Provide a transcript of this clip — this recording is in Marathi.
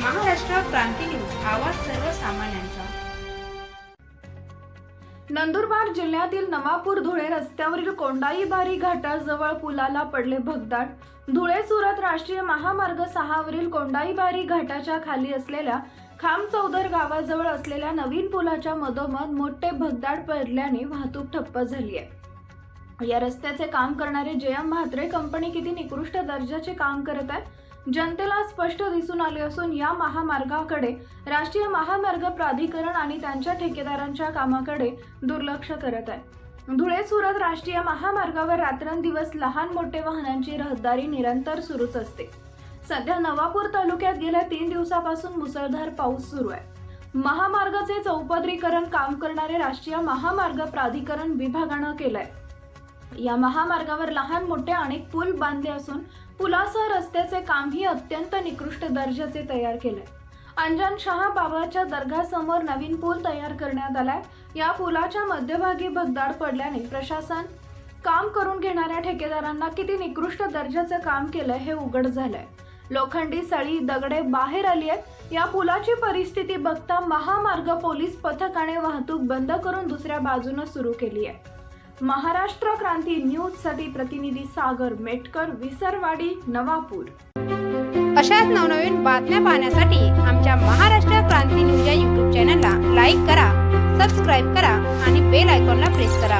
क्रांती न्यूज आवाज सर्वसामान्यांचा. नंदुरबार जिल्ह्यातील नवापूर धुळे रस्त्यावरील कोंडाईबारी घाटाजवळ पुलाला पडले भगदाड. धुळे सुरत राष्ट्रीय महामार्ग सहावरील कोंडाईबारी घाटाच्या खाली असलेल्या खाम चौदर गावाजवळ असलेल्या नवीन पुलाच्या मधोमध मोठे भगदाड पडल्याने वाहतूक ठप्प झाली आहे. या रस्त्याचे काम करणारे जे एम म्हात्रे कंपनी किती निकृष्ट दर्जाचे काम करत आहे जनतेला स्पष्ट दिसून आले असून या महामार्गाकडे राष्ट्रीय महामार्ग प्राधिकरण आणि त्यांच्या ठेकेदारांच्या कामाकडे दुर्लक्ष करत आहे. धुळे सुरत राष्ट्रीय महामार्गावर रात्रंदिवस लहान मोठे वाहनांची रहदारी निरंतर सुरूच असते. सध्या नवापूर तालुक्यात गेल्या तीन दिवसापासून मुसळधार पाऊस सुरू आहे. महामार्गाचे चौपदरीकरण काम करणारे राष्ट्रीय महामार्ग प्राधिकरण विभागानं केलंय. या महामार्गावर लहान मोठे अनेक पूल बांधले असून पुलासह रस्त्याचे कामही अत्यंत निकृष्ट दर्जाचे तयार केले अंजन शहा बाबाच्या दर्गासमोर नवीन पूल तयार करण्यात आलाय. या पुलाच्या मध्यभागी भगदाड पडल्याने प्रशासन काम करून घेणाऱ्या ठेकेदारांना किती निकृष्ट दर्जाचं काम केलंय हे उघड झालंय. लोखंडी सळी दगडे बाहेर आली आहेत. या पुलाची परिस्थिती बघता महामार्ग पोलीस पथकाने वाहतूक बंद करून दुसऱ्या बाजूनं सुरू केली आहे. महाराष्ट्र क्रांती न्यूजसाठी प्रतिनिधी सागर मेटकर विसरवाडी नवापूर. अशाच नवनवीन बातम्या पाहण्यासाठी आमच्या महाराष्ट्र क्रांती न्यूज या यूट्यूब चॅनलला लाईक करा सबस्क्राईब करा आणि बेल आयकॉनला प्रेस करा.